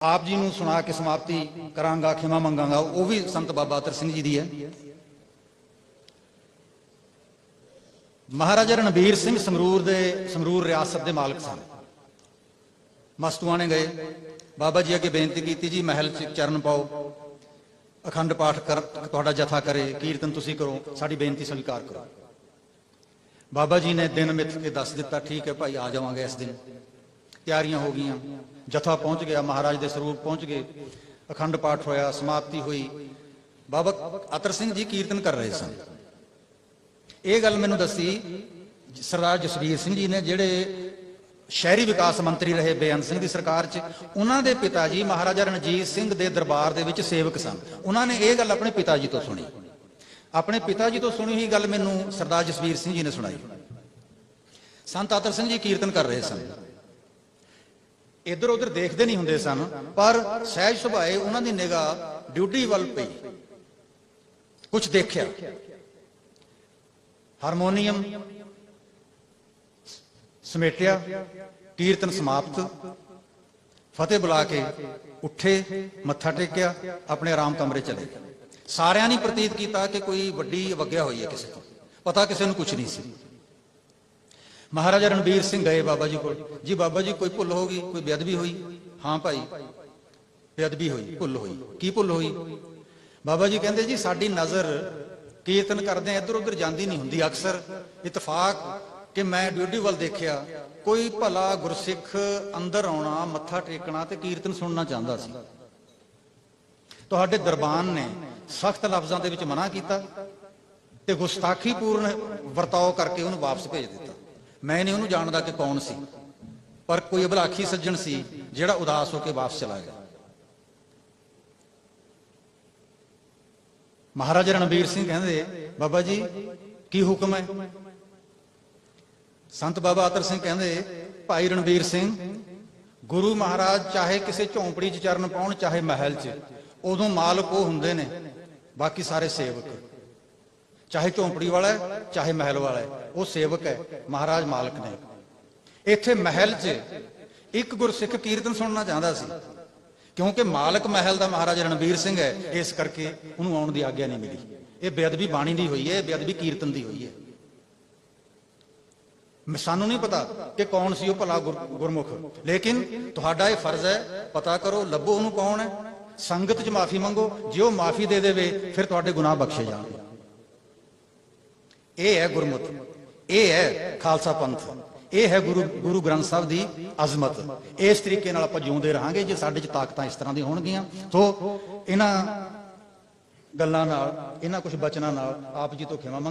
ਆਪ ਜੀ ਨੂੰ ਸੁਣਾ ਕੇ ਸਮਾਪਤੀ ਕਰਾਂਗਾ ਖਿਮਾ ਮੰਗਾਂਗਾ ਉਹ ਵੀ ਸੰਤ ਬਾਬਾ ਅਤਰ ਸਿੰਘ ਜੀ ਦੀ ਹੈ ਮਹਾਰਾਜਾ ਰਣਬੀਰ ਸਿੰਘ ਸਮਰੂਰ ਦੇ ਸਮਰੂਰ ਰਿਆਸਤ ਦੇ ਮਾਲਕ ਸਨ ਮਸਤੂਆਣੇ ਗਏ ਬਾਬਾ ਜੀ ਅੱਗੇ ਬੇਨਤੀ ਕੀਤੀ ਜੀ ਮਹਿਲ 'ਚ ਚਰਨ ਪਾਓ ਅਖੰਡ ਪਾਠ ਕਰ ਤੁਹਾਡਾ ਜਥਾ ਕਰੇ ਕੀਰਤਨ ਤੁਸੀਂ ਕਰੋ ਸਾਡੀ ਬੇਨਤੀ ਸਵੀਕਾਰ ਕਰੋ ਬਾਬਾ ਜੀ ਨੇ ਦਿਨ ਮਿੱਥ ਕੇ ਦੱਸ ਦਿੱਤਾ ਠੀਕ ਹੈ ਭਾਈ ਆ ਜਾਵਾਂਗੇ ਇਸ ਦਿਨ ਤਿਆਰੀਆਂ ਹੋ ਗਈਆਂ। ਜਥਾ ਪਹੁੰਚ ਗਿਆ, ਮਹਾਰਾਜ ਦੇ ਸਰੂਪ ਪਹੁੰਚ ਗਏ। ਅਖੰਡ ਪਾਠ ਹੋਇਆ, ਸਮਾਪਤੀ ਹੋਈ। ਬਾਬਾ ਅਤਰ ਸਿੰਘ ਜੀ ਕੀਰਤਨ ਕਰ ਰਹੇ ਸਨ। ਇਹ ਗੱਲ ਮੈਨੂੰ ਦੱਸੀ ਸਰਦਾਰ ਜਸਵੀਰ ਸਿੰਘ ਜੀ ਨੇ, ਜਿਹੜੇ ਸ਼ਹਿਰੀ ਵਿਕਾਸ ਮੰਤਰੀ ਰਹੇ ਬੇਅੰਤ ਸਿੰਘ ਦੀ ਸਰਕਾਰ 'ਚ, ਉਹਨਾਂ ਦੇ ਪਿਤਾ ਜੀ ਮਹਾਰਾਜਾ ਰਣਜੀਤ ਸਿੰਘ ਦੇ ਦਰਬਾਰ ਦੇ ਵਿੱਚ ਸੇਵਕ ਸਨ। ਉਹਨਾਂ ਨੇ ਇਹ ਗੱਲ ਆਪਣੇ ਪਿਤਾ ਜੀ ਤੋਂ ਸੁਣੀ। ਆਪਣੇ ਪਿਤਾ ਜੀ ਤੋਂ ਸੁਣੀ ਹੀ ਗੱਲ ਮੈਨੂੰ ਸਰਦਾਰ ਜਸਵੀਰ ਸਿੰਘ ਜੀ ਨੇ ਸੁਣਾਈ। ਸੰਤ ਆਤਰ ਸਿੰਘ ਜੀ ਕੀਰਤਨ ਕਰ ਰਹੇ ਸਨ। ਇੱਧਰ ਉੱਧਰ ਦੇਖਦੇ ਨਹੀਂ ਹੁੰਦੇ ਸਨ, ਪਰ ਸਹਿਜ ਸੁਭਾਏ ਉਹਨਾਂ ਦੀ ਨਿਗਾਹ ਡਿਊਟੀ ਵੱਲ ਪਈ। ਕੁਝ ਦੇਖਿਆ। ਹਾਰਮੋਨੀਅਮ ਸਮੇਟਿਆ, ਕੀਰਤਨ ਸਮਾਪਤ, ਫਤਿਹ ਬੁਲਾ ਕੇ ਉੱਠੇ, ਮੱਥਾ ਟੇਕਿਆ, ਆਪਣੇ ਆਰਾਮ ਕਮਰੇ ਚਲੇ ਸਾਰਿਆਂ ਨੇ ਪ੍ਰਤੀਤ ਕੀਤਾ ਕਿ ਕੋਈ ਵੱਡੀ ਵਗਿਆ ਹੋਈ ਹੈ ਕਿਸੇ ਤੋਂ। ਪਤਾ ਕਿਸੇ ਨੂੰ ਕੁਝ ਨਹੀਂ ਸੀ। ਮਹਾਰਾਜਾ ਰਣਬੀਰ ਸਿੰਘ ਗਏ ਬਾਬਾ ਜੀ ਕੋਲ। ਜੀ ਬਾਬਾ ਜੀ, ਕੋਈ ਭੁੱਲ ਹੋ ਗਈ ਕੋਈ ਬੇਅਦਬੀ ਹੋਈ? ਹਾਂ ਭਾਈ। ਬੇਅਦਬੀ ਹੋਈ, ਭੁੱਲ ਹੋਈ। ਕੀ ਭੁੱਲ ਹੋਈ? ਬਾਬਾ ਜੀ ਕਹਿੰਦੇ ਜੀ, ਸਾਡੀ ਨਜ਼ਰ ਕੀਰਤਨ ਕਰਦੇ ਇੱਧਰ ਉੱਧਰ ਜਾਂਦੀ ਨਹੀਂ ਹੁੰਦੀ। ਅਕਸਰ ਇਤਫਾਕ ਕਿ ਮੈਂ ਡਿਊਟੀ ਵੱਲ ਦੇਖਿਆ, ਕੋਈ ਭਲਾ ਗੁਰਸਿੱਖ ਅੰਦਰ ਆਉਣਾ, ਮੱਥਾ ਟੇਕਣਾ ਤੇ ਕੀਰਤਨ ਸੁਣਨਾ ਚਾਹੁੰਦਾ ਸੀ। ਤੁਹਾਡੇ ਦਰਬਾਨ ਨੇ ਸਖਤ ਲਫ਼ਜ਼ਾਂ ਦੇ ਵਿੱਚ ਮਨਾ ਕੀਤਾ ਤੇ ਗੁਸਤਾਖੀਪੂਰਨ ਵਰਤਾਓ ਕਰਕੇ ਉਹਨੂੰ ਵਾਪਸ ਭੇਜ ਦਿੱਤਾ। ਮੈਂ ਨਹੀਂ ਉਹਨੂੰ ਜਾਣਦਾ ਕਿ ਕੌਣ ਸੀ, ਪਰ ਕੋਈ ਅਬਲਾਖੀ ਸੱਜਣ ਸੀ ਜਿਹੜਾ ਉਦਾਸ ਹੋ ਕੇ ਵਾਪਸ ਚਲਾ ਗਿਆ। ਮਹਾਰਾਜਾ ਰਣਬੀਰ ਸਿੰਘ ਕਹਿੰਦੇ, ਬਾਬਾ ਜੀ, ਕੀ ਹੁਕਮ ਹੈ? ਸੰਤ ਬਾਬਾ ਆਤਰ ਸਿੰਘ ਕਹਿੰਦੇ, ਭਾਈ ਰਣਵੀਰ ਸਿੰਘ, ਗੁਰੂ ਮਹਾਰਾਜ ਚਾਹੇ ਕਿਸੇ ਝੌਂਪੜੀ 'ਚ ਚਰਨ ਪਾਉਣ, ਚਾਹੇ ਮਹਿਲ 'ਚ, ਉਦੋਂ ਮਾਲਕ ਉਹ ਹੁੰਦੇ ਨੇ, ਬਾਕੀ ਸਾਰੇ ਸੇਵਕ। ਚਾਹੇ ਝੌਂਪੜੀ ਵਾਲਾ ਹੈ, ਚਾਹੇ ਮਹਿਲ ਵਾਲਾ ਹੈ, ਉਹ ਸੇਵਕ ਹੈ ਮਹਾਰਾਜ ਮਾਲਕ ਨੇ। ਇੱਥੇ ਮਹਿਲ 'ਚ ਇੱਕ ਗੁਰਸਿੱਖ ਕੀਰਤਨ ਸੁਣਨਾ ਚਾਹੁੰਦਾ ਸੀ ਕਿਉਂਕਿ ਮਾਲਕ ਮਹਿਲ ਦਾ ਮਹਾਰਾਜਾ ਰਣਬੀਰ ਸਿੰਘ ਹੈ ਇਸ ਕਰਕੇ ਉਹਨੂੰ ਆਉਣ ਦੀ ਆਗਿਆ ਨਹੀਂ ਮਿਲੀ। ਇਹ ਬੇਅਦਬੀ ਬਾਣੀ ਦੀ ਹੋਈ ਹੈ ਇਹ ਬੇਅਦਬੀ ਕੀਰਤਨ ਦੀ ਹੋਈ ਹੈ। ਸਾਨੂੰ ਨਹੀਂ ਪਤਾ ਕਿ ਕੌਣ ਸੀ ਉਹ ਭਲਾ ਗੁਰ- ਗੁਰਮੁਖ ਲੇਕਿਨ ਤੁਹਾਡਾ ਇਹ ਫਰਜ਼ ਹੈ ਪਤਾ ਕਰੋ ਲੱਭੋ ਉਹਨੂੰ ਕੌਣ ਹੈ। ਸੰਗਤ 'ਚ ਮਾਫੀ ਮੰਗੋ ਜੇ ਉਹ ਮਾਫੀ ਦੇ ਦੇਵੇ ਫਿਰ ਤੁਹਾਡੇ ਗੁਨਾਹ ਬਖਸ਼ੇ ਜਾਣਗੇ। ਇਹ ਹੈ ਗੁਰਮੁਖ ਇਹ ਹੈ ਖਾਲਸਾ ਪੰਥ, ਇਹ ਹੈ ਗੁਰੂ ਗੁਰੂ ਗ੍ਰੰਥ ਸਾਹਿਬ ਦੀ ਅਜ਼ਮਤ। ਇਸ ਤਰੀਕੇ ਨਾਲ ਆਪਾਂ ਜਿਉਂਦੇ ਰਹਾਂਗੇ, ਜੇ ਸਾਡੇ 'ਚ ਤਾਕਤਾਂ ਇਸ ਤਰ੍ਹਾਂ ਦੀਆਂ ਹੋਣਗੀਆਂ, ਸੋ ਇਹਨਾਂ ਗੱਲਾਂ ਨਾਲ, ਇਹਨਾਂ ਕੁਝ ਬਚਨਾਂ ਨਾਲ ਆਪ ਜੀ ਤੋਂ ਖਿਮਾ ਮੰਗ